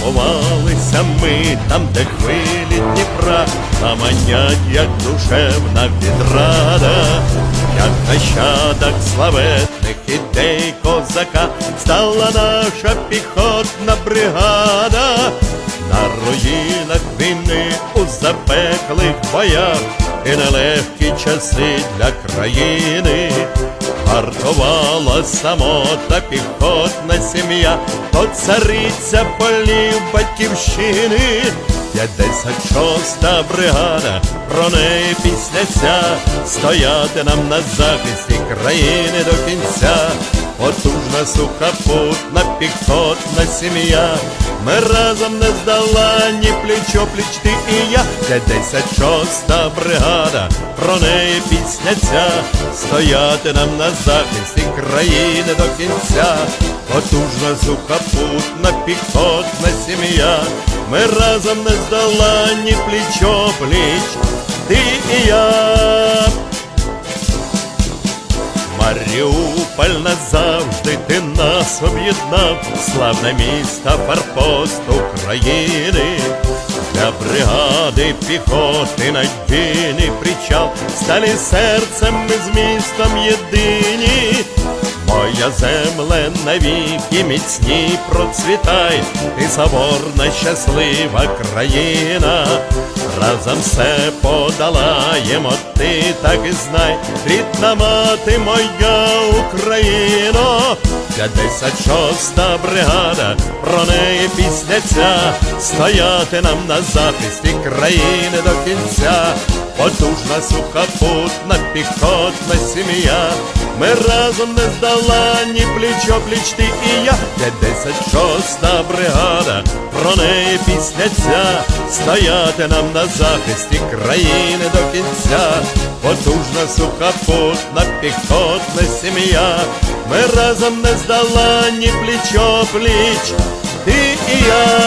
Сховалися ми там, де хвилі Дніпра, Наманять, як душевна відрада, як нащадок славетних ідей козака, стала наша піхотна бригада, на руїнах війни у запеклих боях і нелегкі часи для країни. Вартувала самота піхотна сім'я, то цариця полів батьківщини, П'ятдесят шоста бригада, про неї пісня ця, стояти нам на захисті країни до кінця, потужна сухопутна піхотна сім'я, ми разом не здала ні пліч пліч ти і я, П'ятдесят шоста бригада, про неї пісня ця, стояти нам на захисті країни до кінця, потужна сухопутна піхотна сім'я, ми разом не здала ні пліч пліч, ти і я. Маріуполь назавжди ти нас об'єднав, славне місто форпост України, для бригади піхоти надійний причал, сталі серцем ми з містом єдині. Моя земле навіки міцні процвітай, ти соборна щаслива країна, разом все подолаємо, ти так і знай, рідна мати моя Україно, 56-та бригада, про неї пісня ця, стояти нам на захисті країни до кінця, потужна сухопутна піхотна сім'я. Ми разом не здала ні пліч пліч ти і я, 56-та бригада, про неї пісня ця, стояти нам на захисті країни до кінця, потужна сухопутна піхотна сім'я, ми разом не здала ні пліч пліч ти і я.